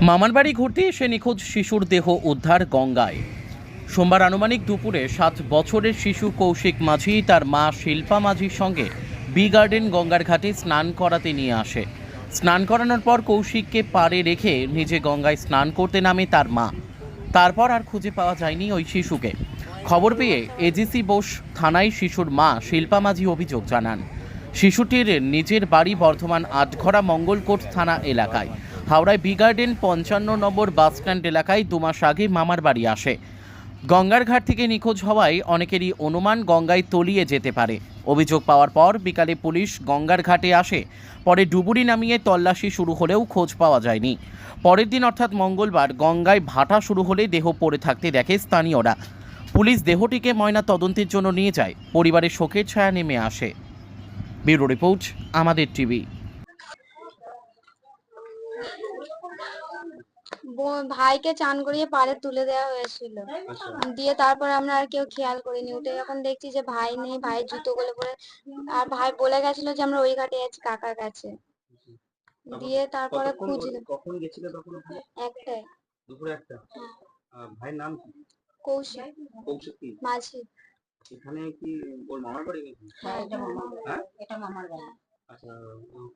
মামার বাড়ি ঘুরতে এসে নিখোঁজ শিশুর দেহ উদ্ধার গঙ্গায়। সোমবার আনুমানিক দুপুরে সাত বছরের শিশু কৌশিক মাঝি তার মা শিল্পা মাঝির সঙ্গে বি গার্ডেন গঙ্গার ঘাটে স্নান করাতে নিয়ে আসে। স্নান করানোর পর কৌশিককে পাড়ে রেখে নিজে গঙ্গায় স্নান করতে নামে তার মা। তারপর আর খুঁজে পাওয়া যায়নি ওই শিশুকে। খবর পেয়ে এজিসি বোস থানায় শিশুর মা শিল্পা মাঝি অভিযোগ জানান। শিশুটির নিজের বাড়ি বর্ধমান আটঘরা মঙ্গলকোট থানা এলাকায়। হাওড়ায় বি গার্ডেন পঞ্চান্ন নম্বর বাসস্ট্যান্ড এলাকায় দু মাস আগে মামার বাড়ি আসে। গঙ্গার ঘাট থেকে নিখোঁজ হওয়ায় অনেকেরই অনুমান গঙ্গায় তলিয়ে যেতে পারে। অভিযোগ পাওয়ার পর বিকালে পুলিশ গঙ্গার ঘাটে আসে, পরে ডুবুরি নামিয়ে তল্লাশি শুরু হলেও খোঁজ পাওয়া যায়নি। পরের দিন অর্থাৎ মঙ্গলবার গঙ্গায় ভাটা শুরু হলে দেহ পড়ে থাকতে দেখে স্থানীয়রা। পুলিশ দেহটিকে ময়না তদন্তের জন্য নিয়ে যায়, পরিবারের শোকের ছায়া নেমে আসে। ব্যুরো রিপোর্ট, আমাদের টিভি। ভাইকে চান করিয়ে পাড়ে তুলে দেওয়া হয়েছিল। দিয়ে তারপর আমরা আর কেউ খেয়াল করিনি। উঠে যখন দেখছি যে ভাই নেই ভাইয়ের জুতো গলে পড়ে আর ভাই বলে গেছিল যে আমরা ওই ঘাটে আছি কাকার কাছে। দিয়ে তারপরে কতক্ষণ খুঁজলে। কখন গেছিল তখন ওখানে? একটাই দুপুরে একটা? হ্যাঁ। ভাইয়ের নাম কি? কৌশিক। কৌশিক কি? মাঝি। এখানে কি ওর মামার বাড়ি নাকি? হ্যাঁ এটা মামার হ্যাঁ? এটা মামার বাড়ি। আচ্ছা উম,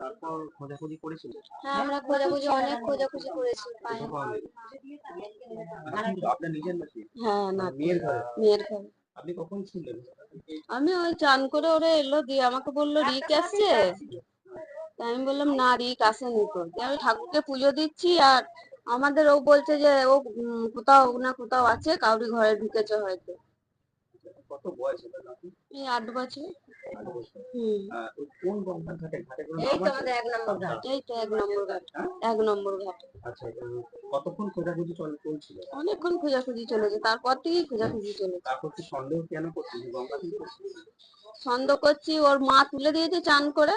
তারপর খোঁজাখুঁজি করেছিল? হ্যাঁ আমরা খোঁজাখুঁজি অনেক খোঁজাখুঁজি করেছি পাই কোথাও পাওয়া যায়নি? আচ্ছা, কিন্তু আপনার নিজের নাকি হ্যাঁ না মেয়ের ঘরে? মেয়ের ঘর। আপনি কখন ছিলেন? আমি ওই চান করে ওরা এলো দিয়ে আমাকে বলল রিক আসছে আমি বললাম না রিক আসেনি তো। আমি ঠাকুরকে পুজো দিচ্ছি আর আমাদের ও বলছে যে ও কোথাও না কোথাও আছে কাউরি ঘরে ঢুকেছে হয়তো। কত বয়স এই আট বছর। কোন গঙ্গার ঘাটে? ঘাটে এই তো আমাদের এক নম্বর ঘাট এই তো এক নম্বর ঘাট এক নম্বর ঘাট। আচ্ছা কতক্ষণ খোঁজাখুঁজি চলছিল? অনেকক্ষণ খোঁজাখুঁজি চলেছে তারপর থেকেই খোঁজাখুঁজি চলেছে। তারপর কি সন্দেহ কেন করছিল গঙ্গা থেকে সন্দেহ করছি ওর মা তুলে দিয়েছে চান করে